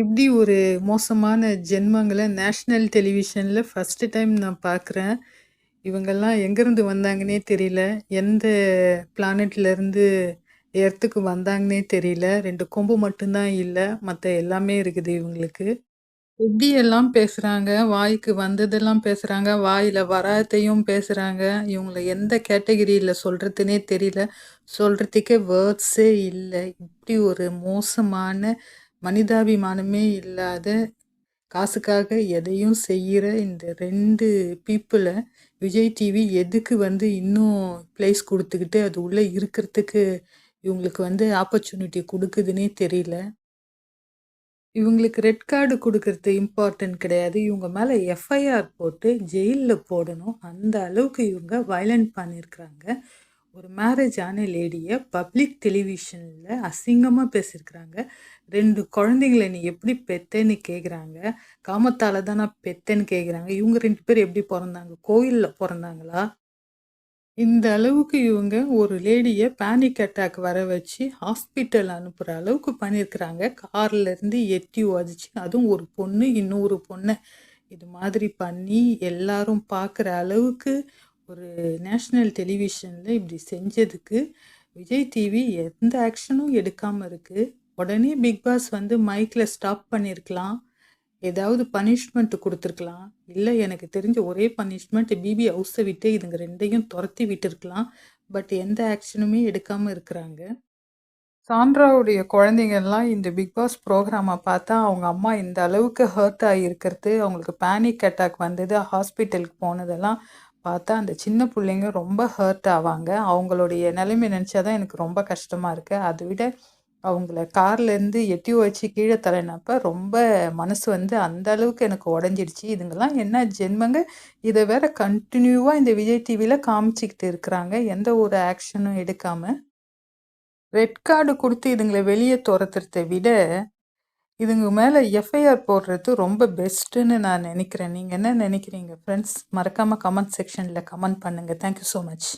இப்படி ஒரு மோசமான ஜென்மங்களை நேஷ்னல் டெலிவிஷனில் ஃபஸ்ட்டு டைம் நான் பார்க்குறேன். இவங்கெல்லாம் எங்கேருந்து வந்தாங்கன்னே தெரியல. எந்த பிளானட்லேருந்து எர்த்துக்கு வந்தாங்கன்னே தெரியல. ரெண்டு கொம்பு மட்டும் தான் மற்ற எல்லாமே இருக்குது இவங்களுக்கு. எப்படியெல்லாம் பேசுகிறாங்க வாய்க்கு வந்ததெல்லாம் பேசுகிறாங்க வாயில் வராததையும் பேசுகிறாங்க இவங்களை எந்த கேட்டகிரியில் சொல்கிறதுனே தெரியல. சொல்கிறதுக்கே வேர்ட்ஸே இல்லை இப்படி ஒரு மோசமான, மனிதாபிமானமே இல்லாத, காசுக்காக எதையும் செய்கிற இந்த ரெண்டு பீப்புளை விஜய் டிவி எதுக்கு வந்து இன்னும் பிளேஸ் கொடுத்துக்கிட்டு அது உள்ளே இருக்கிறதுக்கு இவங்களுக்கு வந்து ஆப்பர்ச்சுனிட்டி கொடுக்குதுன்னே தெரியல. இவங்களுக்கு ரெட் கார்டு கொடுக்கறது இம்பார்ட்டன்ட் கிடையாது. இவங்க மேலே எஃப்ஐஆர் போட்டு ஜெயிலில் போடணும். அந்த அளவுக்கு இவங்க வயலண்ட் பண்ணியிருக்கிறாங்க. ஒரு மேரேஜ் ஆன லேடியை பப்ளிக் டெலிவிஷனில் அசிங்கமாக பேசியிருக்கிறாங்க. ரெண்டு குழந்தைங்கள நீ எப்படி பெத்தேன்னு கேட்குறாங்க. காமத்தால் தான் நான் பெத்தேன்னு கேட்குறாங்க. இவங்க ரெண்டு பேரும் எப்படி பிறந்தாங்க கோயிலில் பிறந்தாங்களா இந்த அளவுக்கு இவங்க ஒரு லேடியை பேனிக் அட்டாக் வர வச்சு ஹாஸ்பிட்டல் அனுப்புகிற அளவுக்கு பண்ணியிருக்கிறாங்க. கார்லேருந்து எட்டி உதச்சி அதுவும் ஒரு பொண்ணு, இன்னொரு பொண்ணை இது மாதிரி பண்ணி எல்லாரும் பார்க்குற அளவுக்கு ஒரு நேஷ்னல் டெலிவிஷனில் இப்படி செஞ்சதுக்கு, விஜய் டிவி எந்த ஆக்ஷனும் எடுக்காமல் இருக்குது உடனே பிக் பாஸ் வந்து மைக்கில் ஸ்டாப் பண்ணியிருக்கலாம். ஏதாவது பனிஷ்மெண்ட் கொடுத்துருக்கலாம் இல்லை எனக்கு தெரிஞ்ச ஒரே பனிஷ்மெண்ட் பிபி ஹவுஸை விட்டு இதுங்க ரெண்டையும் துரத்தி விட்டுருக்கலாம். பட் எந்த ஆக்ஷனுமே எடுக்காமல் இருக்கிறாங்க. சாண்ட்ராவுடைய குழந்தைங்கள்லாம் இந்த பிக் பாஸ் ப்ரோக்ராமை பார்த்தா, அவங்க அம்மா இந்த அளவுக்கு ஹர்ட் ஆகியிருக்கிறது, அவங்களுக்கு பேனிக் அட்டாக் வந்தது, ஹாஸ்பிட்டலுக்கு போனதெல்லாம் பார்த்தா, அந்த சின்ன பிள்ளைங்க ரொம்ப ஹர்ட் ஆவாங்க. அவங்களுடைய நிலைமை நினச்சா தான் எனக்கு ரொம்ப கஷ்டமாக இருக்குது அதை விட அவங்கள கார்லேருந்து எட்டி வச்சு கீழே தள்ளினப்ப ரொம்ப மனசு வந்து அந்த அளவுக்கு எனக்கு உடஞ்சிடுச்சு இதுங்கெல்லாம் என்ன ஜென்மங்க? இதை வேற கண்டினியூவாக இந்த விஜய் டிவியில் காமிச்சிக்கிட்டு இருக்கிறாங்க. எந்த ஒரு ஆக்ஷனும் எடுக்காமல் ரெட் கார்டு கொடுத்து இதுங்களை வெளியே தொரத்துறத விட, இதுங்க மேல எஃப்ஐஆர் போடுறது ரொம்ப பெஸ்ட்டுன்னு நான் நினைக்கிறேன். நீங்க என்ன நினைக்கிறீங்க ஃப்ரெண்ட்ஸ் மறக்காம கமெண்ட் செக்ஷனில் கமெண்ட் பண்ணுங்க. Thank you much.